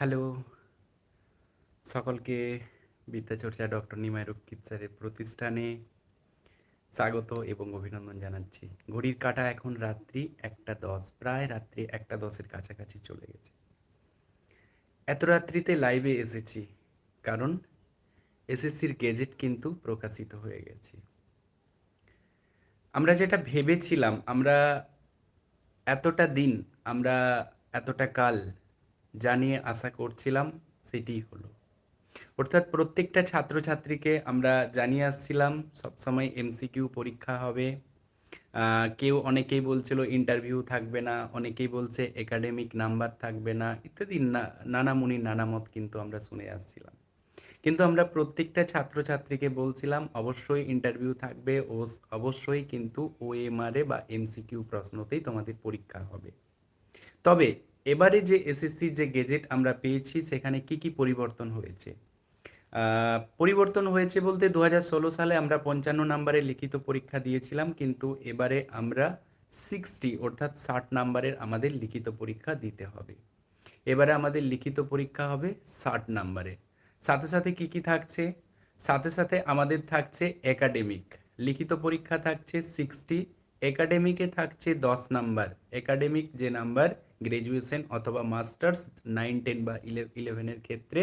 Hello. সকলকে বিদ্যাচর্চা doctor Nimai রক্ষিত স্যারের প্রতিষ্ঠানে স্বাগত এবং অভিনন্দন জানাচ্ছি। ঘড়ির কাটা এখন রাত্রি একটা দশ, প্রায় রাত্রি একটা দশের কাছাকাছি চলে গেছে। এত রাত্রিতে লাইভে এসেছি, কারণ এসএসসির গেজেট কিন্তু প্রকাশিত হয়ে গেছে। আমরা যেটা ভেবেছিলাম, আমরা এতটা দিন, আমরা এতটা কাল জানিয়ে আশা করছিলাম সেটি হলো। অর্থাৎ প্রত্যেকটা ছাত্রছাত্রীকে আমরা জানিয়ে আসছিলাম, সবসময় এমসিকিউ পরীক্ষা হবে। কেউ অনেকেই বলছিল ইন্টারভিউ থাকবে না, অনেকেই বলছে একাডেমিক নাম্বার থাকবে না, ইত্যাদি নানামুনি নানামত কিন্তু আমরা শুনে আসছিলাম। কিন্তু আমরা প্রত্যেকটা ছাত্রছাত্রীকে বলছিলাম, অবশ্যই ইন্টারভিউ থাকবে, ও অবশ্যই কিন্তু ওএমআরএ বা এমসিকিউ প্রশ্নতেই তোমাদের পরীক্ষা হবে। তবে এবারে যে এসএসসির যে গেজেট আমরা পেয়েছি, সেখানে কি কি পরিবর্তন হয়েছে? পরিবর্তন হয়েছে বলতে দু হাজার ষোলো সালে আমরা পঞ্চান্ন নম্বরের লিখিত পরীক্ষা দিয়েছিলাম, কিন্তু এবারে আমরা সিক্সটি অর্থাৎ ষাট নম্বরের আমাদের লিখিত পরীক্ষা দিতে হবে। এবারে আমাদের লিখিত পরীক্ষা হবে ষাট নাম্বারে। সাথে সাথে কি কি থাকছে? সাথে সাথে আমাদের থাকছে একাডেমিক লিখিত পরীক্ষা থাকছে সিক্সটি একাডেমিকে থাকছে দশ নাম্বার। একাডেমিক যে নাম্বার গ্র্যাজুয়েশন অথবা মাস্টার্স নাইন, টেন বা ইলেভেনের ক্ষেত্রে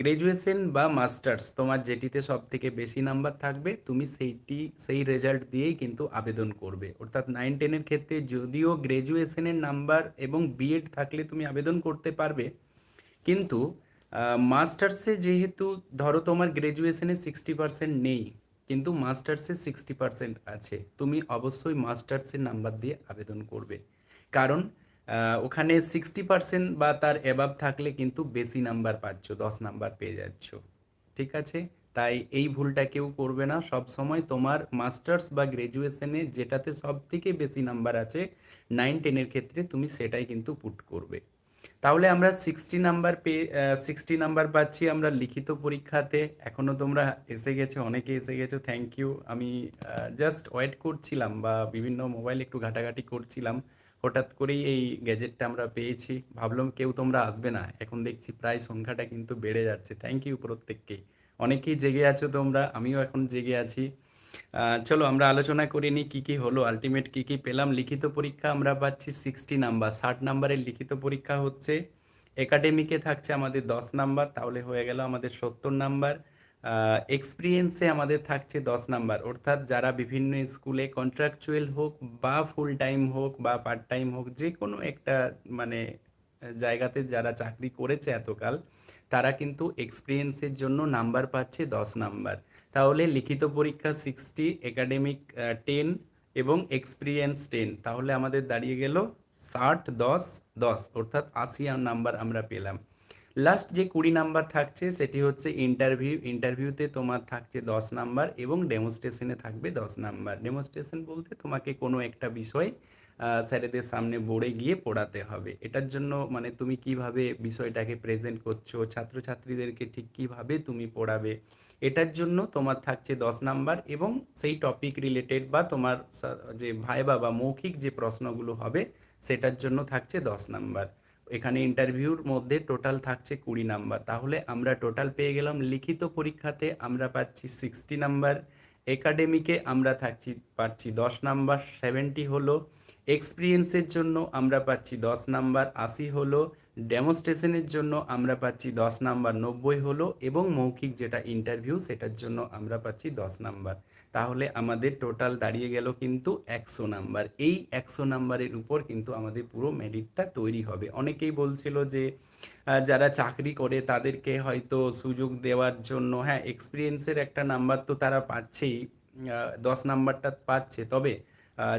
গ্র্যাজুয়েশন বা মাস্টার্স তোমার যেটিতে সব থেকে বেশি নাম্বার থাকবে, তুমি সেইটি, সেই রেজাল্ট দিয়েই কিন্তু আবেদন করবে। অর্থাৎ নাইন, টেনের ক্ষেত্রে যদিও গ্র্যাজুয়েশনের নাম্বার এবং বিএড থাকলে তুমি আবেদন করতে পারবে, কিন্তু মাস্টার্সে যেহেতু ধরো তোমার গ্র্যাজুয়েশনে সিক্সটি পার্সেন্ট নেই, কিন্তু মাস্টার্সে সিক্সটি পার্সেন্ট আছে, তুমি অবশ্যই মাস্টার্সের নাম্বার দিয়ে আবেদন করবে। কারণ ওখানে সিক্সটি পার্সেন্ট বা তার অ্যাবাভ থাকলে কিন্তু বেশি নাম্বার পাচ্ছ, দশ নাম্বার পেয়ে যাচ্ছ। ঠিক আছে? তাই এই ভুলটা কেউ করবে না। সব সময় তোমার মাস্টার্স বা গ্র্যাজুয়েশনে যেটাতে সব থেকে বেশি নাম্বার আছে নাইন টেনের ক্ষেত্রে তুমি সেটাই কিন্তু পুট করবে। তাহলে আমরা সিক্সটি নাম্বার পেয়ে সিক্সটি নাম্বার পাচ্ছি আমরা লিখিত পরীক্ষাতে। এখনও তোমরা এসে গেছো, অনেকে এসে গেছো থ্যাংক ইউ আমি জাস্ট ওয়েট করছিলাম বা বিভিন্ন মোবাইল একটু ঘাটাঘাটি করছিলাম। হঠাৎ করেই এই গ্যাজেটটা আমরা পেয়েছি। ভাবলাম কেউ তোমরা আসবে না। এখন দেখছি প্রায় সংখ্যাটা কিন্তু বেড়ে যাচ্ছে। থ্যাংক ইউ প্রত্যেককেই অনেকেই জেগে আছো তোমরা, আমিও এখন জেগে আছি। চলো আমরা আলোচনা করে নিই কী কী হলো। আলটিমেট কী কী পেলাম। লিখিত পরীক্ষা আমরা পাচ্ছি সিক্সটি নাম্বার ষাট নাম্বারের লিখিত পরীক্ষা হচ্ছে। একাডেমিকে থাকছে আমাদের দশ নাম্বার তাহলে হয়ে গেল আমাদের সত্তর নাম্বার এক্সপিরিয়েন্সে আমাদের থাকছে দশ নাম্বার। অর্থাৎ যারা বিভিন্ন স্কুলে কন্ট্রাকচুয়াল হোক বা ফুল টাইম হোক বা পার্ট টাইম হোক, যে কোনো একটা মানে জায়গাতে যারা চাকরি করেছে এতকাল, তারা কিন্তু এক্সপিরিয়েন্সের জন্য নাম্বার পাচ্ছে দশ নাম্বার। তাহলে লিখিত পরীক্ষা সিক্সটি একাডেমিক টেন এবং এক্সপিরিয়েন্স টেন তাহলে আমাদের দাঁড়িয়ে গেল ষাট, দশ দশ। অর্থাৎ আশি নাম্বার আমরা পেলাম। লাস্ট যে কুড়ি নাম্বার থাকছে, সেটি হচ্ছে ইন্টারভিউ ইন্টারভিউতে তোমার থাকছে দশ নাম্বার এবং ডেমোস্ট্রেশনে থাকবে দশ নাম্বার ডেমোস্ট্রেশন বলতে তোমাকে কোনো একটা বিষয় স্যারেদের সামনে বোর্ডে গিয়ে পড়াতে হবে। এটার জন্য মানে তুমি কীভাবে বিষয়টাকে প্রেজেন্ট করছ, ছাত্রছাত্রীদেরকে ঠিক কীভাবে তুমি পড়াবে, এটার জন্য তোমার থাকছে দশ নাম্বার এবং সেই টপিক রিলেটেড বা তোমার যে ভাইবা বা মৌখিক যে প্রশ্নগুলো হবে, সেটার জন্য থাকছে দশ নাম্বার এখানে ইন্টারভিউর মধ্যে টোটাল থাকছে কুড়ি নাম্বার তাহলে আমরা টোটাল পেয়ে গেলাম, লিখিত পরীক্ষাতে আমরা পাচ্ছি সিক্সটি নাম্বার একাডেমিকে আমরা থাকছি, পাচ্ছি দশ নাম্বার সেভেন্টি হলো এক্সপিরিয়েন্সের জন্য আমরা পাচ্ছি দশ নাম্বার আশি হলো ডেমনস্ট্রেশনের জন্য আমরা পাচ্ছি দশ নাম্বার নব্বই হলো এবং মৌখিক যেটা ইন্টারভিউ সেটার জন্য আমরা পাচ্ছি দশ নাম্বার তাহলে আমাদের টোটাল দাঁড়িয়ে গেল কিন্তু একশো নাম্বার। এই একশো নাম্বারের উপর কিন্তু আমাদের পুরো মেরিটটা তৈরি হবে। অনেকেই বলছিল যে যারা চাকরি করে তাদেরকে হয়তো সুযোগ দেওয়ার জন্য হ্যাঁ এক্সপিরিয়েন্সের একটা নাম্বার তো তারা পাচ্ছেই দশ নাম্বারটা পাচ্ছে। তবে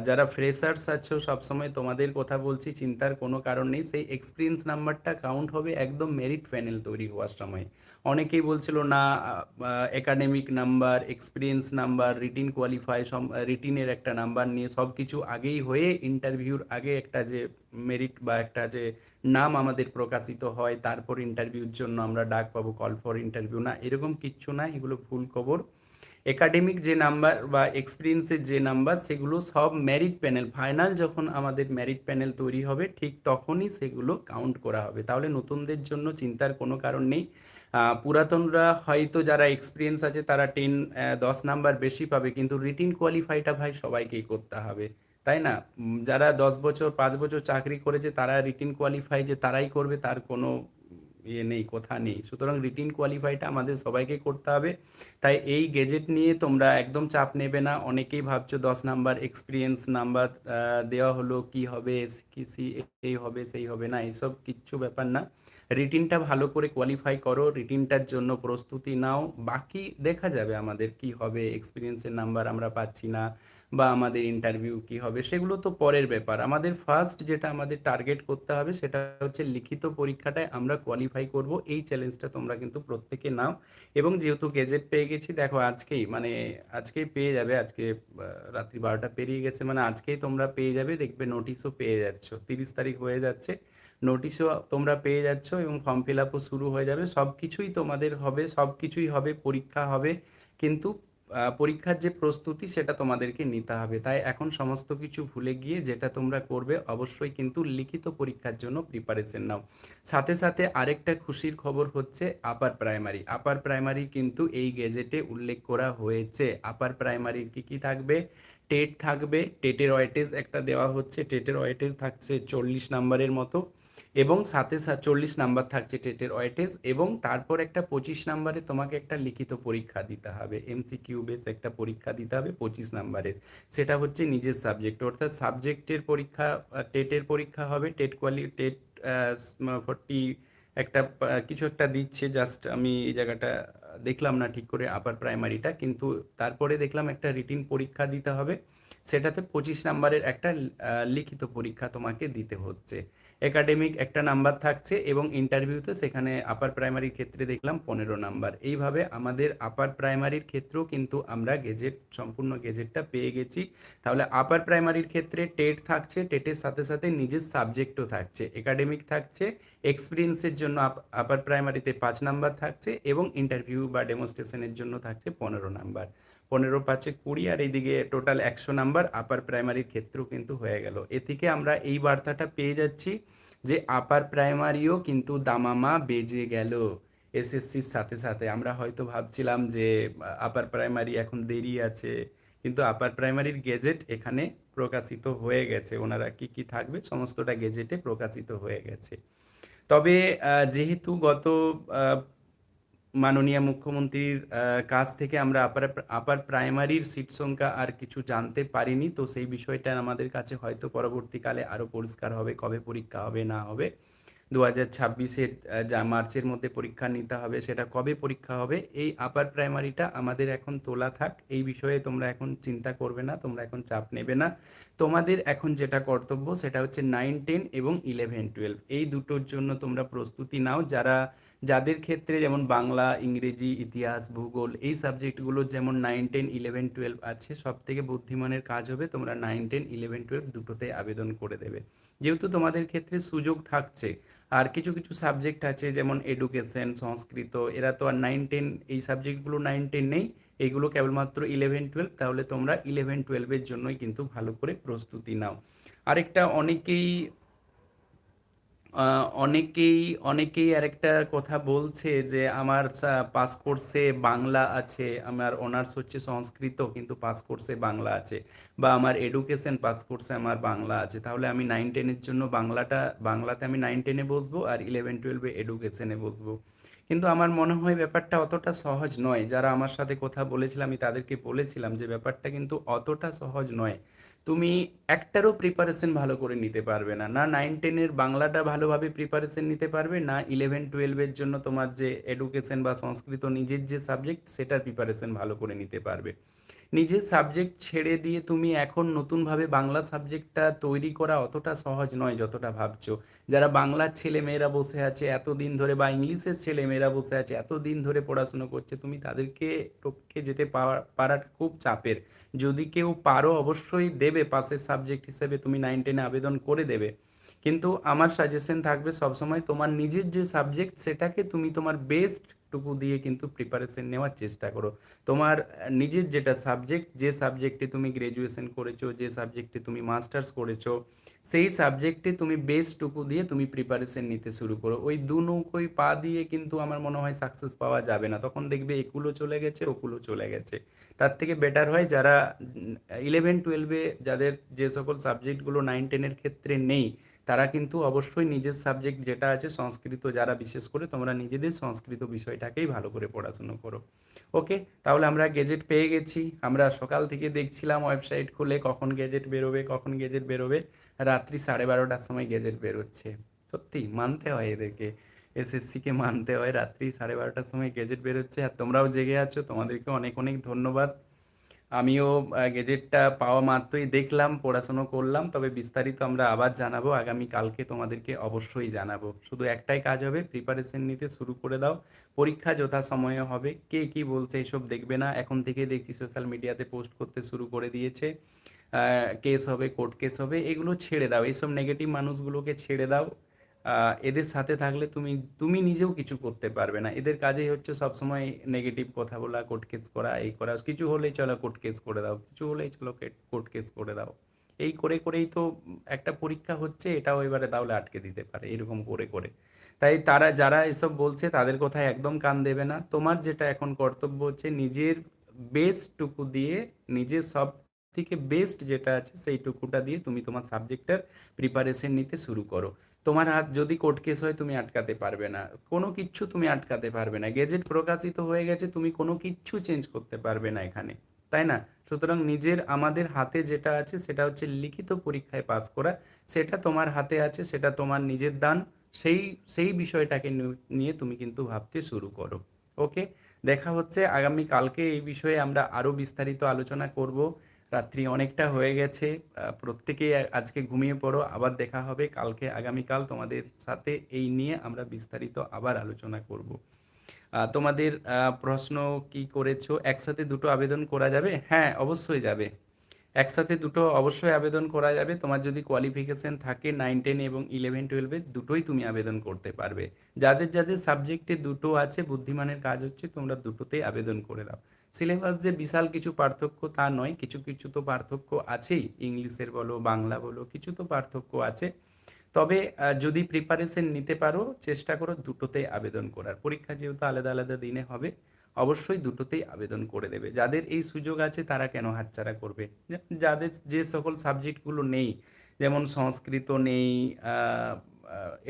যারা ফ্রেশার্স আছো, সবসময় তোমাদের কথা বলছি, চিন্তার কোনো কারণ নেই। সেই এক্সপিরিয়েন্স নাম্বারটা কাউন্ট হবে একদম মেরিট প্যানেল তৈরি হওয়ার সময়। অনেকেই বলছিল, না academic number experience number written qualify রিটিনের একটা নাম্বার নিয়ে সব কিছু আগেই হয়ে ইন্টারভিউর আগে একটা যে মেরিট বা একটা যে নাম আমাদের প্রকাশিত হয়, তারপর ইন্টারভিউর জন্য আমরা ডাক পাবো কল ফর ইন্টারভিউ না, এরকম কিচ্ছু না, এগুলো ভুল খবর। একাডেমিক যে নাম্বার বা এক্সপিরিয়েন্সের যে নাম্বার সেগুলো সব মেরিট প্যানেল ফাইনাল যখন আমাদের মেরিট প্যানেল তৈরি হবে, ঠিক তখনই সেগুলো কাউন্ট করা হবে। তাহলে নতুনদের জন্য চিন্তার কোনো কারণ নেই। পুরাতনরা হয়তো যারা এক্সপিরিয়েন্স আছে, তারা টেন দশ নাম্বার বেশি পাবে, কিন্তু রিটিন কোয়ালিফাইটা ভাই সবাইকেই করতে হবে। তাই না? যারা দশ বছর, পাঁচ বছর চাকরি করেছে, তারা রিটিন কোয়ালিফাই যে তারাই করবে, তার কোনো ইয়ে নেই, কথা নেই। সুতরাং রিটিন কোয়ালিফাইটা আমাদের সবাইকে করতে হবে। তাই এই গেজেট নিয়ে তোমরা একদম চাপ নেবে না। অনেকেই ভাবছ দশ নাম্বার এক্সপিরিয়েন্স নাম্বার দেওয়া হলো, কি হবে, কি এই হবে, সেই হবে না এইসব কিচ্ছু ব্যাপার না। রিটিনটা ভালো করে কোয়ালিফাই করো রিটিনটার জন্য প্রস্তুতি নাও। বাকি দেখা যাবে আমাদের কি হবে এক্সপিরিয়েন্সের নাম্বার আমরা পাচ্ছি না। বা আমাদের ইন্টারভিউ কি হবে, সেগুলো তো পরের ব্যাপার। আমাদের ফার্স্ট যেটা আমাদের টার্গেট করতে হবে, সেটা হচ্ছে লিখিত পরীক্ষাটায় আমরা কোয়ালিফাই করব। এই চ্যালেঞ্জটা তোমরা কিন্তু প্রত্যেকে নাও। এবং যেহেতু গেজেট পেয়ে গেছি, দেখো আজকেই মানে আজকেই পেয়ে যাবে, আজকে রাত্রি বারোটা পেরিয়ে গেছে মানে আজকেই তোমরা পেয়ে যাবে, দেখবে নোটিশও পেয়ে যাচ্ছ। তিরিশ তারিখ হয়ে যাচ্ছে নোটিশও তোমরা পেয়ে যাচ্ছ এবং ফর্ম ফিল আপও শুরু হয়ে যাবে। সব কিছুই তোমাদের হবে সব কিছুই হবে, পরীক্ষা হবে, কিন্তু পরীক্ষার যে প্রস্তুতি সেটা তোমাদেরকে নিতে হবে। তাই এখন সমস্ত কিছু ভুলে গিয়ে যেটা তোমরা করবে অবশ্যই কিন্তু লিখিত পরীক্ষার জন্য প্রিপারেশন নাও। সাথে সাথে আরেকটা খুশির খবর হচ্ছে আপার প্রাইমারি আপার প্রাইমারি কিন্তু এই গেজেটে উল্লেখ করা হয়েছে। আপার প্রাইমারির কি কি থাকবে? টেট থাকবে টেটের ওয়েটেজ একটা দেওয়া হচ্ছে। টেটের ওয়েটেজ থাকছে চল্লিশ নাম্বারের মতো। এবং সাথে চল্লিশ নাম্বার থাকছে টেটের ওয়েটেজ এবং তারপর একটা পঁচিশ নাম্বারে তোমাকে একটা লিখিত পরীক্ষা দিতে হবে। এমসিকিউ বেস একটা পরীক্ষা দিতে হবে পঁচিশ নাম্বারের। সেটা হচ্ছে নিজের সাবজেক্ট। অর্থাৎ সাবজেক্টের পরীক্ষা টেটের পরীক্ষা হবে। টেট কোয়ালি, টেট ফোরটি একটা কিছু একটা দিচ্ছে। জাস্ট আমি এই জায়গাটা দেখলাম না ঠিক করে আপার প্রাইমারিটা কিন্তু তারপরে দেখলাম একটা রিটিন পরীক্ষা দিতে হবে। সেটাতে পঁচিশ নাম্বারের একটা লিখিত পরীক্ষা তোমাকে দিতে হচ্ছে। একাডেমিক একটা নাম্বার থাকছে এবং ইন্টারভিউতে সেখানে আপার প্রাইমারির ক্ষেত্রে দেখলাম পনেরো নাম্বার এইভাবে আমাদের আপার প্রাইমারির ক্ষেত্রেও কিন্তু আমরা গেজেট সম্পূর্ণ গেজেটটা পেয়ে গেছি। তাহলে আপার প্রাইমারির ক্ষেত্রে টেট থাকছে টেটের সাথে সাথে নিজের সাবজেক্টও থাকছে। একাডেমিক থাকছে এক্সপিরিয়েন্সের জন্য আপার প্রাইমারিতে পাঁচ নাম্বার থাকছে এবং ইন্টারভিউ বা ডেমনস্ট্রেশনের জন্য থাকছে পনেরো নাম্বার পনেরো, পাঁচে কুড়ি, আর এইদিকে টোটাল একশো নাম্বার আপার প্রাইমারির ক্ষেত্রেও কিন্তু হয়ে গেল। এ থেকে আমরা এই বার্তাটা পেয়ে যাচ্ছি যে আপার প্রাইমারিও কিন্তু দামামা বেজে গেল এসএসসির সাথে সাথে। আমরা হয়তো ভাবছিলাম যে আপার প্রাইমারি এখন দেরি আছে, কিন্তু আপার প্রাইমারির গেজেট এখানে প্রকাশিত হয়ে গেছে। ওনারা কি কি থাকবে? সমস্তটা গেজেটে প্রকাশিত হয়ে গেছে। তবে যেহেতু গত মাননীয় মুখ্যমন্ত্রীর কাছ থেকে আমরা আপার আপার প্রাইমারির সিট সংখ্যা আর কিছু জানতে পারিনি, তো সেই বিষয়টা আমাদের কাছে হয়তো পরবর্তীকালে আরও পরিষ্কার হবে, কবে পরীক্ষা হবে, না হবে। দু হাজার ছাব্বিশের যা মার্চের মধ্যে পরীক্ষা নিতে হবে, সেটা কবে পরীক্ষা হবে, এই আপার প্রাইমারিটা আমাদের এখন তোলা থাক, এই বিষয়ে তোমরা এখন চিন্তা করবে না, তোমরা এখন চাপ নেবে না। তোমাদের এখন যেটা কর্তব্য, সেটা হচ্ছে নাইন টেন এবং ইলেভেন টুয়েলভ এই দুটোর জন্য তোমরা প্রস্তুতি নাও, যারা যাদের ক্ষেত্রে যেমন বাংলা, ইংরেজি, ইতিহাস, ভূগোল, এই সাবজেক্টগুলো যেমন নাইন টেন ইলেভেন টুয়েলভ আছে সব থেকে বুদ্ধিমানের কাজ হবে তোমরা নাইন টেন ইলেভেন টুয়েলভ দুটোতে আবেদন করে দেবে। যেহেতু তোমাদের ক্ষেত্রে সুযোগ থাকছে, আর কিছু কিছু সাবজেক্ট আছে যেমন এডুকেশন সংস্কৃত, এরা তো আর নাইন টেন এই সাবজেক্টগুলো নাইন টেন নেই এইগুলো কেবলমাত্র ইলেভেন টুয়েলভ তাহলে তোমরা ইলেভেন টুয়েলভের জন্যই কিন্তু ভালো করে প্রস্তুতি নাও। আরেকটা অনেকেই অনেকেই অনেকেই আরেকটা কথা বলছে যে আমার পাস কোর্সে বাংলা আছে, আমার অনার্স হচ্ছে সংস্কৃত, কিন্তু পাস কোর্সে বাংলা আছে, বা আমার এডুকেশন পাস কোর্সে আমার বাংলা আছে। তাহলে আমি নাইন টেনের জন্য বাংলাটা, বাংলাতে আমি নাইন টেনে বসবো আর ইলেভেন টুয়েলভে এডুকেশনে বসবো। কিন্তু আমার মনে হয় ব্যাপারটা অতটা সহজ নয়। যারা আমার সাথে কথা বলেছিলাম আমি তাদেরকে বলেছিলাম যে ব্যাপারটা কিন্তু অতটা সহজ নয়। তুমি একটারও প্রিপারেশন ভালো করে নিতে পারবে না। না নাইন টেনের বাংলাটা ভালোভাবে প্রিপারেশন নিতে পারবে, না ইলেভেন টুয়েলভের জন্য তোমার যে এডুকেশন বা সংস্কৃত নিজের যে সাবজেক্ট সেটার প্রিপারেশন ভালো করে নিতে পারবে। নিজের সাবজেক্ট ছেড়ে দিয়ে তুমি এখন নতুনভাবে বাংলা সাবজেক্টটা তৈরি করা অতটা সহজ নয় যতটা ভাবছ। যারা বাংলার ছেলে মেয়েরা বসে আছে, এতদিন ধরে বা ইংলিশের ছেলে মেয়েরা বসে আছে, এতদিন ধরে পড়াশুনো করছে, তুমি তাদেরকে টপকে যেতে পারা পারাটা খুব চাপের। যদি কেউ পারো অবশ্যই দেবে, পাশের সাবজেক্ট হিসেবে তুমি নাইন টেনে আবেদন করে দেবে। কিন্তু আমার সাজেশন থাকবে সবসময় তোমার নিজের যে সাবজেক্ট সেটাকে তুমি তোমার বেস্ট টুকু দিয়ে কিন্তু প্রিপারেশন নেওয়ার চেষ্টা করো। তোমার নিজের যেটা সাবজেক্ট যে সাবজেক্টে তুমি গ্র্যাজুয়েশন করেছ, যে সাবজেক্টে তুমি মাস্টার্স করেছ, সেই সাবজেক্টে তুমি বেস্ট টুকু দিয়ে তুমি প্রিপারেশন নিতে শুরু করো। ওই দু নৌকোই পা দিয়ে কিন্তু আমার মনে হয় সাকসেস পাওয়া যাবে না। তখন দেখবে একুলো চলে গেছে ওকুলো চলে গেছে। তার থেকে বেটার হয় যারা ইলেভেন টুয়েলভে যাদের যে সকল সাবজেক্টগুলো নাইন টেনের ক্ষেত্রে নেই তারা কিন্তু অবশ্যই নিজের সাবজেক্ট যেটা আছে সংস্কৃত যারা বিশেষ করে, তোমরা নিজেদের সংস্কৃত বিষয়টাকেই ভালো করে পড়াশুনো করো। ওকে তাহলে আমরা গেজেট পেয়ে গেছি। আমরা সকাল থেকে দেখছিলাম ওয়েবসাইট খুলে কখন গেজেট বেরোবে, কখন গেজেট বেরোবে। রাত্রি সাড়ে বারোটার সময় গেজেট বেরোচ্ছে। সত্যি, মানতে হয় এদেরকে। এসএসসিকে মানতে হয়। রাত্রি সাড়ে বারোটার সময় গেজেট বেরোচ্ছে। আর তোমরাও জেগে আছো। তোমাদেরকে অনেক অনেক ধন্যবাদ। আমিও গেজেটটা পাওয়া মাত্রই দেখলাম, পড়াশুনো করলাম, তবে বিস্তারিত আমরা আবার জানাব, আগামী কালকে তোমাদেরকে অবশ্যই জানাব। শুধু একটাই কাজ হবে প্রিপারেশন নিতে শুরু করে দাও। পরীক্ষা যথাসময়ে হবে, কে কি বলছে এসব দেখবে না। এখন থেকে দেখছি সোশ্যাল মিডিয়াতে পোস্ট করতে শুরু করে দিয়েছে। কেস হবে কোর্ট কেস হবে, এগুলো ছেড়ে দাও। এইসব নেগেটিভ মানুষগুলোকে ছেড়ে দাও। এদের সাথে থাকলে তুমি তুমি নিজেও কিছু করতে পারবে না। এদের কাজেই হচ্ছে সবসময় নেগেটিভ কথা বলা কোর্ট কেস করা, এই করা। কিছু হলেই চলো কোর্ট কেস করে দাও, কিছু হলেই চলো কোর্ট কেস করে দাও। এই করে করেই তো একটা পরীক্ষা হচ্ছে, এটাও এবারে তাহলে আটকে দিতে পারে, এরকম করে করে। তাই তারা, যারা এসব বলছে, তাদের কথায় একদম কান দেবে না। তোমার যেটা এখন কর্তব্য হচ্ছে, নিজের বেস্টটুকু দিয়ে, নিজের সব থেকে বেস্ট যেটা আছে, সেইটুকুটা দিয়ে তুমি তোমার সাবজেক্টের প্রিপারেশন নিতে শুরু করো। তোমার হাত যদি কোর্ট কেস হয়, তুমি আটকাতে পারবে না। কোনো কিচ্ছু তুমি আটকাতে পারবে না। গেজেট প্রকাশিত হয়ে গেছে, তুমি কোনো কিচ্ছু চেঞ্জ করতে পারবে না এখানে। তাই না? সুতরাং নিজের, আমাদের হাতে যেটা আছে, সেটা হচ্ছে লিখিত পরীক্ষায় পাস করা। সেটা তোমার হাতে আছে, সেটা তোমার নিজের দান। সেই সেই বিষয়টাকে নিয়ে তুমি কিন্তু ভাবতে শুরু করো। ওকে দেখা হচ্ছে, আগামী কালকে এই বিষয়ে আমরা আরও বিস্তারিত আলোচনা করব। রাত্রি অনেকটা হয়ে গেছে। প্রত্যেকেই আজকে ঘুমিয়ে পড়ো, আবার দেখা হবে। কালকে আগামীকাল তোমাদের সাথে এই নিয়ে আমরা বিস্তারিত আবার আলোচনা করব। তোমাদের প্রশ্ন কি করেছ? একসাথে দুটো আবেদন করা যাবে? হ্যাঁ অবশ্যই যাবে। একসাথে দুটো অবশ্যই আবেদন করা যাবে। তোমার যদি কোয়ালিফিকেশন থাকে নাইন টেন এবং ইলেভেন টুয়েলভে দুটোই তুমি আবেদন করতে পারবে। যাদের যাদের সাবজেক্টে দুটো আছে, বুদ্ধিমানের কাজ হচ্ছে তোমরা দুটোতেই আবেদন করে দাও সিলেবাস যে বিশাল কিছু পার্থক্য তা নয়, কিছু কিছু তো পার্থক্য আছেই। ইংলিশের বলো, বাংলা বলো, কিছু তো পার্থক্য আছে। তবে যদি প্রিপারেশন নিতে পারো, চেষ্টা করো দুটোতেই আবেদন করার। পরীক্ষা যেহেতু আলাদা আলাদা দিনে হবে, অবশ্যই দুটোতেই আবেদন করে দেবে। যাদের এই সুযোগ আছে, তারা কেন হাতছাড়া করবে? যাদের যে সকল সাবজেক্টগুলো নেই, যেমন সংস্কৃত নেই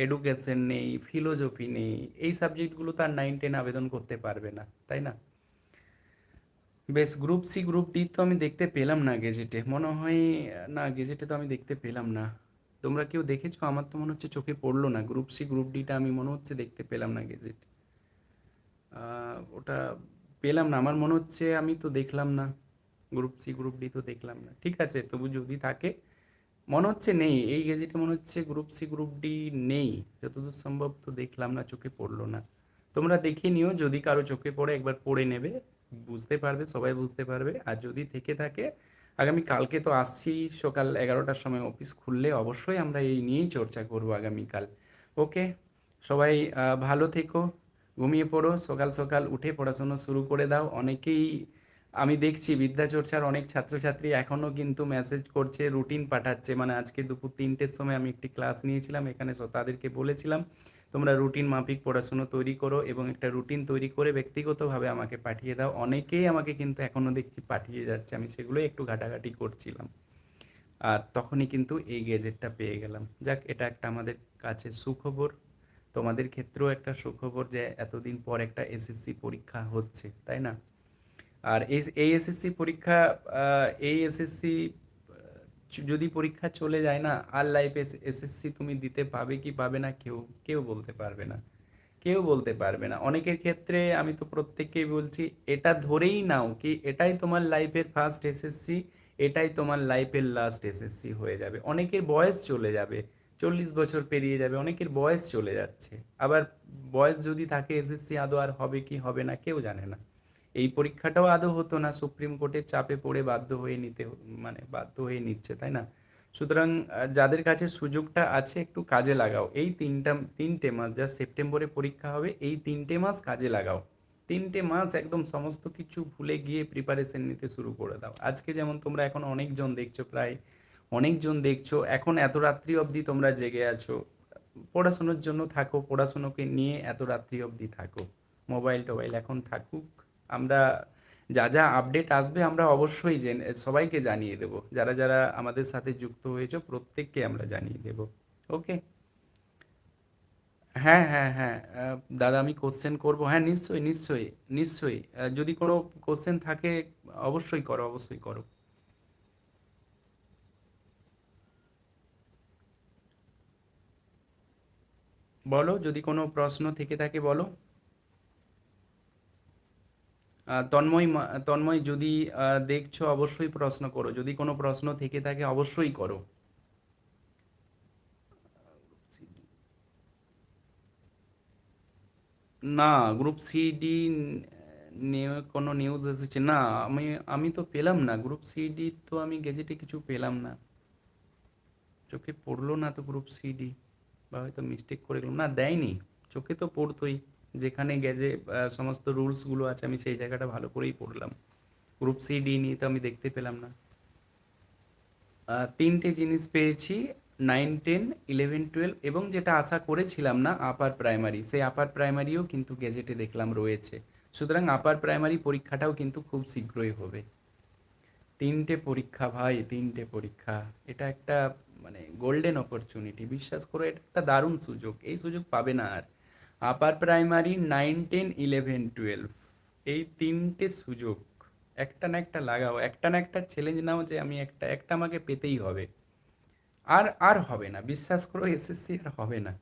এডুকেশন নেই ফিলোজফি নেই, এই সাবজেক্টগুলো তার নাইন টেন আবেদন করতে পারবে না, তাই না? বেশ গ্রুপ সি গ্রুপ ডি তো আমি দেখতে পেলাম না গেজেটে মনে হয়, না গেজেটে তো আমি দেখতে পেলাম না। তোমরা কেউ দেখেছ? আমার তো মনে হচ্ছে চোখে পড়ল না। গ্রুপ সি গ্রুপ ডিটা আমি মনে হচ্ছে দেখতে পেলাম না গেজেট ওটা পেলাম না। আমার মনে হচ্ছে আমি তো দেখলাম না। গ্রুপ সি গ্রুপ ডি তো দেখলাম না। ঠিক আছে, তবু যদি থাকে, মনে হচ্ছে নেই। এই গেজেটে মনে হচ্ছে গ্রুপ সি গ্রুপ ডি নেই। যতদূর সম্ভব তো দেখলাম না, চোখে পড়ল না। তোমরা দেখে নিও। যদি কারও চোখে পড়ে, একবার পড়ে নেবে। বুঝতে পারবে, সবাই বুঝতে পারবে। আর যদি থেকে থাকে, আগামী কালকে তো আসছি, সকাল এগারোটার সময় অফিস খুললে অবশ্যই আমরা এই নিয়েই চর্চা করব আগামীকাল। ওকে? সবাই ভালো থেকো, ঘুমিয়ে পড়ো, সকাল সকাল উঠে পড়াশোনা শুরু করে দাও। অনেকেই, আমি দেখছি বিদ্যাচর্চার অনেক ছাত্রছাত্রী এখনও কিন্তু মেসেজ করছে রুটিন পাঠাচ্ছে। মানে আজকে দুপুর তিনটের সময় আমি একটি ক্লাস নিয়েছিলাম, এখানে সো, তাদেরকে বলেছিলাম তোমরা রুটিন মাফিক পড়াশুনো তৈরি করো এবং একটা রুটিন তৈরি করে ব্যক্তিগতভাবে আমাকে পাঠিয়ে দাও। অনেকেই আমাকে কিন্তু এখনও দেখছি পাঠিয়ে যাচ্ছে। আমি সেগুলোই একটু ঘাটাঘাটি করছিলাম। আর তখনই কিন্তু এই গেজেটটা পেয়ে গেলাম। যাক, এটা একটা আমাদের কাছে সুখবর। তোমাদের ক্ষেত্রেও একটা সুখবর যে এতদিন পর একটা এসএসসি পরীক্ষা হচ্ছে, তাই না? আর এই এসএসসি পরীক্ষা এই এসএসসি যদি পরীক্ষা চলে যায় না, আর লাইফে এসএসসি তুমি দিতে পাবে কি পাবে না, কেউ কেউ বলতে পারবে না। কেউ বলতে পারবে না। অনেকের ক্ষেত্রে আমি তো প্রত্যেককেই বলছি, এটা ধরেই নাও কি এটাই তোমার লাইফের ফার্স্ট এসএসসি এটাই তোমার লাইফের লাস্ট এসএসসি হয়ে যাবে। অনেকের বয়স চলে যাবে, চল্লিশ বছর পেরিয়ে যাবে, অনেকের বয়স চলে যাচ্ছে। আবার বয়স যদি থাকে এসএসসি আদৌ আর হবে কি, হবে না, কেউ জানে না। এই পরীক্ষাটাও আদৌ হতো না। সুপ্রিম কোর্টের চাপে পড়ে বাধ্য হয়ে নিতে মানে বাধ্য হয়ে নিচ্ছে, তাই না? সুতরাং যাদের কাছে সুযোগটা আছে একটু কাজে লাগাও। এই তিনটা, তিনটে মাস, যা সেপ্টেম্বরে পরীক্ষা হবে, এই তিনটে মাস কাজে লাগাও। তিনটে মাস একদম সমস্ত কিছু ভুলে গিয়ে প্রিপারেশন নিতে শুরু করে দাও। আজকে যেমন তোমরা এখন অনেকজন দেখছ, প্রায় অনেকজন দেখছ, এখন এত রাত্রি অবধি তোমরা জেগে আছো। পড়াশোনার জন্য থাকো, পড়াশোনাকে নিয়ে এত রাত্রি অবধি থাকো। মোবাইল টোবাইল এখন থাকুক। আমরা যা যা আপডেট আসবে আমরা অবশ্যই জেনে, সবাইকে জানিয়ে দেব। যারা যারা আমাদের সাথে যুক্ত হয়েছে, প্রত্যেককে আমরা জানিয়ে দেব। ওকে হ্যাঁ হ্যাঁ হ্যাঁ দাদা আমি কোশ্চেন করব। হ্যাঁ নিশ্চয়ই নিশ্চয়ই নিশ্চয়ই। যদি কোনো কোশ্চেন থাকে, অবশ্যই করো অবশ্যই করো। বলো, যদি কোনো প্রশ্ন থেকে থাকে, বলো। তন্ময় তন্ময় যদি দেখছ, অবশ্যই প্রশ্ন করো। যদি কোনো প্রশ্ন থেকে থাকে, অবশ্যই করো। না গ্রুপ সি ডি নিয়ে কোনো নিউজ এসেছে। না, আমি আমি তো পেলাম না। গ্রুপ সি ডি তো আমি গেজেটে কিছু পেলাম না। চোখে পড়ল না তো গ্রুপ সি ডি বা হয়তো মিস্টেক করে গেলাম। না, দেয়নি। চোখে তো পড়তোই। যেখানে গেজে সমস্ত রুলসগুলো আছে, আমি সেই জায়গাটা ভালো করেই পড়লাম। গ্রুপ সি ডি নিয়ে তো আমি দেখতে পেলাম না। তিনটে জিনিস পেয়েছি নাইন টেন ইলেভেন টুয়েলভ এবং যেটা আশা করেছিলাম না আপার প্রাইমারি সেই আপার প্রাইমারিও কিন্তু গেজেটে দেখলাম রয়েছে। সুতরাং আপার প্রাইমারি পরীক্ষাটাও কিন্তু খুব শীঘ্রই হবে। তিনটে পরীক্ষা ভাই, তিনটে পরীক্ষা। এটা একটা মানে গোল্ডেন অপরচুনিটি বিশ্বাস করো, এটা একটা দারুণ সুযোগ। এই সুযোগ পাবে না আর। Upper primary nine ten eleven twelve এই তিনটে সুযোগ, একটা না একটা লাগাও, একটা না একটা চ্যালেঞ্জ নাও যে আমি একটা একটা আমাকে পেতেই হবে। আর আর হবে না, বিশ্বাস করো এসএসসি আর হবে না।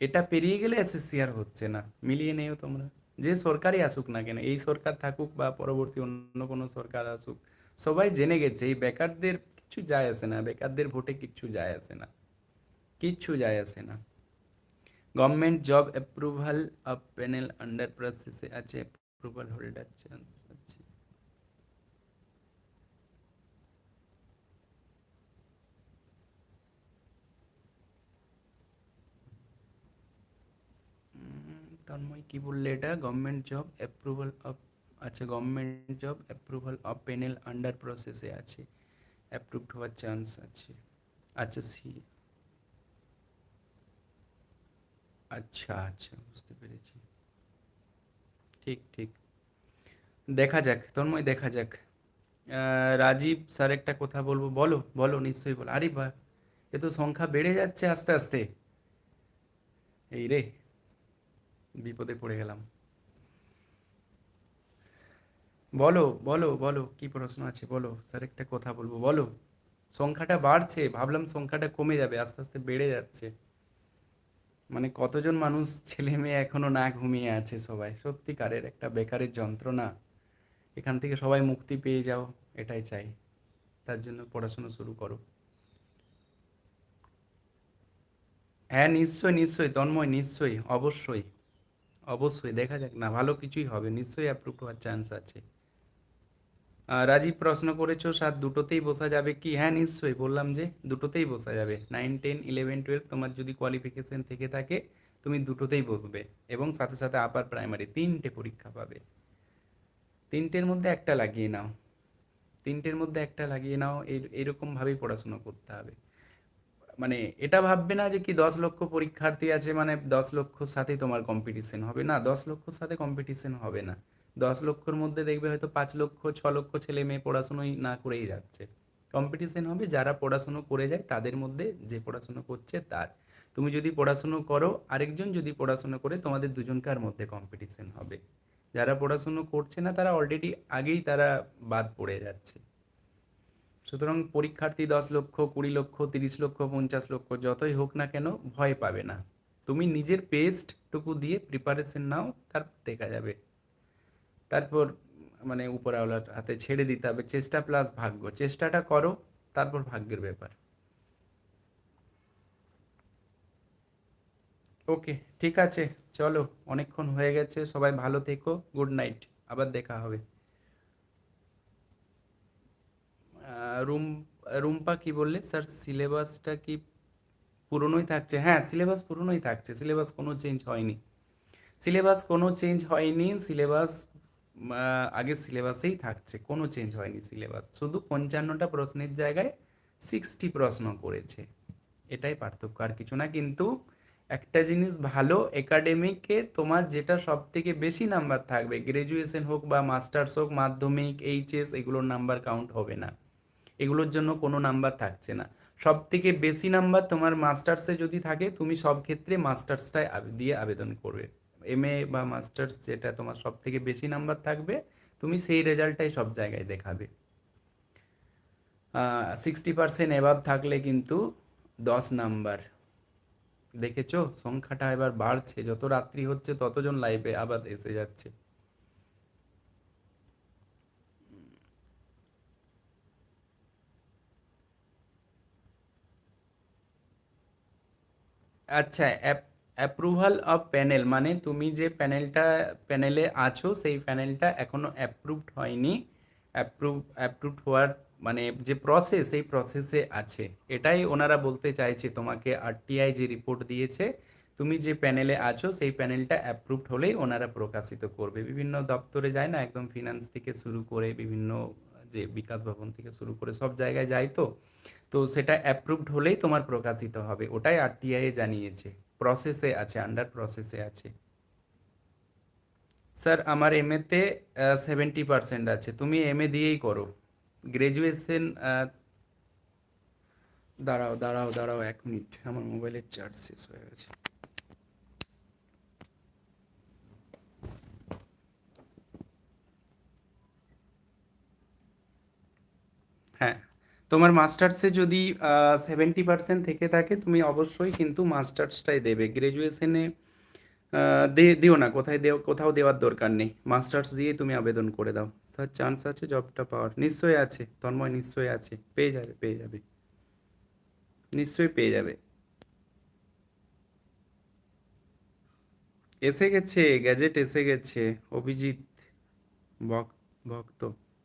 এটা পেরিয়ে গেলে এসএসসি আর হচ্ছে না, মিলিয়ে নেও তোমরা। যে সরকারই আসুক না কেন, এই সরকার থাকুক বা পরবর্তী অন্য কোনো সরকার আসুক, সবাই জেনে গেছে, এই বেকারদের কিছু যায় আসে না, বেকারদের ভোটে কিচ্ছু যায় আসে না কিচ্ছু যায় আসে না। Government job approval of panel under প্রসেসে আছে অ্যাপ্রুভাল হোল্ডার চান্স আছে। তন্ময়, কি বললে এটা? গভর্নমেন্ট জব অ্যাপ্রুভাল অফ আচ্ছা government job approval of panel under প্রসেসে আছে অ্যাপ্রুভড হওয়ার চান্স আছে। আচ্ছা সি আচ্ছা আচ্ছা বুঝতে পেরেছি। ঠিক ঠিক। দেখা যাক, তন্ময়, দেখা যাক। রাজীব স্যার একটা কথা বলব, বলো বলো, নিশ্চয়ই বলো। আরে বা এ তো সংখ্যা বেড়ে যাচ্ছে আস্তে আস্তে। এই রে, বিপদে পড়ে গেলাম। বলো বলো বলো, কি প্রশ্ন আছে? বলো, স্যার একটা কথা বলব, বলো। সংখ্যাটা বাড়ছে, ভাবলাম সংখ্যাটা কমে যাবে, আস্তে আস্তে বেড়ে যাচ্ছে। মানে কতজন মানুষ ছেলে মেয়ে এখনও না ঘুমিয়ে আছে সবাই? সত্যিকারের একটা বেকারের যন্ত্রণা। এখান থেকে সবাই মুক্তি পেয়ে যাও, এটাই চাই। তার জন্য পড়াশোনা শুরু করো। হ্যাঁ নিশ্চয়ই নিশ্চয়ই তন্ময় নিশ্চয়ই অবশ্যই। অবশ্যই, দেখা যাক না, ভালো কিছুই হবে। নিশ্চয়ই অ্যাপ্রুভ হওয়ার চান্স আছে। রাজীব প্রশ্ন করেছ স্যার দুটোতেই বসা যাবে কি? হ্যাঁ নিশ্চয়ই, বললাম যে দুটোতেই বসা যাবে। নাইন টেন ইলেভেন টুয়েলভ তোমার যদি কোয়ালিফিকেশন থেকে থাকে, তুমি দুটোতেই বসবে এবং সাথে সাথে আপার প্রাইমারি তিনটে পরীক্ষা পাবে। তিনটের মধ্যে একটা লাগিয়ে নাও। তিনটের মধ্যে একটা লাগিয়ে নাও এরকমভাবেই পড়াশোনা করতে হবে। মানে এটা ভাববে না যে কি দশ লক্ষ পরীক্ষার্থী আছে মানে দশ লক্ষর সাথেই তোমার কম্পিটিশন হবে না, দশ লক্ষর সাথে কম্পিটিশন হবে না। দশ লক্ষর মধ্যে দেখবে হয়তো পাঁচ লক্ষ, ছ লক্ষ ছেলে মেয়ে পড়াশুনোই না করেই যাচ্ছে। কম্পিটিশন হবে, যারা পড়াশুনো করে যায় তাদের মধ্যে যে পড়াশুনো করছে তার। তুমি যদি পড়াশুনো করো, আরেকজন যদি পড়াশুনো করে, তোমাদের দুজনকার মধ্যে কম্পিটিশন হবে। যারা পড়াশুনো করছে না, তারা অলরেডি আগেই তারা বাদ পড়ে যাচ্ছে। সুতরাং পরীক্ষার্থী দশ লক্ষ, কুড়ি লক্ষ, তিরিশ লক্ষ, পঞ্চাশ লক্ষ, যতই হোক না কেন ভয় পাবে না। তুমি নিজের পেস্টটুকু দিয়ে প্রিপারেশন নাও, তারপর দেখা যাবে। তারপর মানে উপরওয়ালার হাতে ছেড়ে দিতে হবে। চেষ্টা প্লাস ভাগ্য। চেষ্টাটা করো, তারপর ভাগ্যের ব্যাপার। ওকে ঠিক আছে। চলো, অনেকক্ষণ হয়ে গেছে। সবাই ভালো থেকো। গুড নাইট আবার দেখা হবে। রুম, রুম্পা কি বললে? স্যার সিলেবাসটা কি পুরনোই থাকছে? হ্যাঁ সিলেবাস পুরনোই থাকছে। সিলেবাস কোনো চেঞ্জ হয়নি। সিলেবাস কোনো চেঞ্জ হয়নি। সিলেবাস আগের সিলেবাসেই থাকছে, কোনো চেঞ্জ হয়নি সিলেবাস। শুধু পঞ্চান্নটা প্রশ্নের জায়গায় সিক্সটি প্রশ্ন করেছে। এটাই পার্থক্য। আর কিছু না, কিন্তু একটা জিনিস ভালো একাডেমিকে তোমার যেটা সব থেকে বেশি নাম্বার থাকবে গ্র্যাজুয়েশন হোক বা মাস্টার্স হোক, মাধ্যমিক এইচএস এগুলোর নাম্বার কাউন্ট হবে না। এগুলোর জন্য কোনো নাম্বার থাকছে না। সব থেকে বেশি নাম্বার তোমার মাস্টার্সে যদি থাকে, তুমি সব ক্ষেত্রে মাস্টার্সটাই দিয়ে আবেদন করবে। এম এ বা মাস্টার্স যেটা তোমার সব থেকে বেশি নাম্বার থাকবে, তুমি সেই রেজাল্টটাই সব জায়গায় দেখাবে। সিক্সটি পার্সেন্ট এভাব থাকলে কিন্তু দশ নাম্বার দেখেছ? সংখ্যাটা এবার বাড়ছে। যত রাত্রি হচ্ছে, ততজন লাইভে আবার এসে যাচ্ছে। আচ্ছা অ্যাপ্রুভাল অফ প্যানেল মানে তুমি যে প্যানেলটা প্যানেলে আছো, সেই প্যানেলটা এখনও অ্যাপ্রুভড হয়নি। অ্যাপ্রুভ অ্যাপ্রুভড হওয়ার মানে যে প্রসেস সেই প্রসেসে আছে। এটাই ওনারা বলতে চাইছে তোমাকে আরটিআই যে রিপোর্ট দিয়েছে, তুমি যে প্যানেলে আছো, সেই প্যানেলটা অ্যাপ্রুভড হলেই ওনারা প্রকাশিত করবে। বিভিন্ন দপ্তরে যায় না, একদম ফিনান্স থেকে শুরু করে বিভিন্ন যে বিকাশ ভবন থেকে শুরু করে সব জায়গায় যায় তো। তো সেটা অ্যাপ্রুভড হলেই তোমার প্রকাশিত হবে। ওটাই আরটিআই জানিয়েছে। প্রসেসে আছে আন্ডার প্রসেসে আছে। স্যার আমার এমএতে সেভেন্টি পার্সেন্ট আছে। তুমি এম এ দিয়েই করো। গ্র্যাজুয়েশন দাঁড়াও দাঁড়াও দাঁড়াও এক মিনিট। আমার মোবাইলের চার্জ শেষ হয়ে গেছে। হ্যাঁ। তোমার মাস্টার্সে যদি সেভেন্টি পার্সেন্ট থেকে থাকে, তুমি অবশ্যই কিন্তু মাস্টার্সটাই দেবে। গ্র্যাজুয়েশনে দিও না। কোথায় দেও, কোথাও দেওয়ার দরকার নেই। মাস্টার্স দিয়ে তুমি আবেদন করে দাও। স্যার চান্স আছে জবটা পাওয়ার? নিশ্চয়ই আছে। তন্ময় নিশ্চয়ই আছে। পেয়ে যাবে পেয়ে যাবে। নিশ্চয়ই পেয়ে যাবে। এসে গেছে গ্যাজেট এসে গেছে। অভিজিৎ ভক্ত।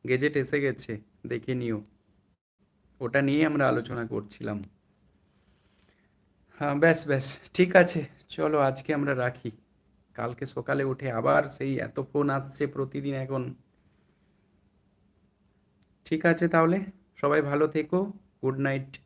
গেজেট এসে গেছে। দেখে নিও। ওটা নিয়ে আমরা আলোচনা করছিলাম। হ্যাঁ ব্যাস ব্যাস, ঠিক আছে, চলো আজকে আমরা রাখি। কালকে সকালে উঠে আবার সেই এত ফোন আসছে প্রতিদিন এখন। ঠিক আছে তাহলে, সবাই ভালো থেকো, গুড নাইট।